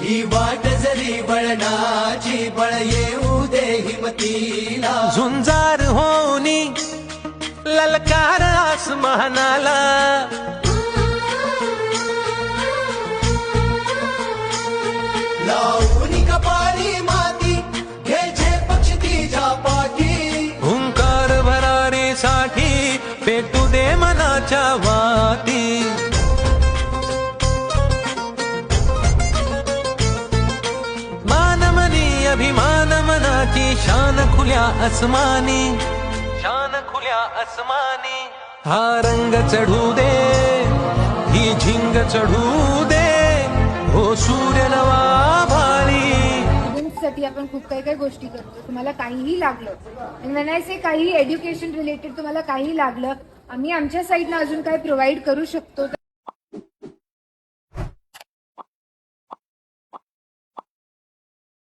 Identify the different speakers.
Speaker 1: ही वाट जरी बळणाची बळ येऊ दे हिमतीला. झुंजार होनी ललकार आसमानाला.
Speaker 2: लावून कपाळी माती घ्यायचे पक्ष तिच्या पाठी.
Speaker 1: हुंकार भरारीसाठी पेटू दे मनाच्या वाती. अभिमान मनाची शान खुल्या अस्मानी शान खुल्या अस्मानी हा रंग चढू दे ही झिंग चढू दे हो सूर्य नवा
Speaker 3: साठी आपण खूप काही काही गोष्टी करतो. तुम्हाला काहीही लागलं म्हणायचे काही एज्युकेशन रिलेटेड तुम्हाला काही लागलं आम्ही आमच्या साईडनं अजून काय प्रोव्हाइड करू शकतो.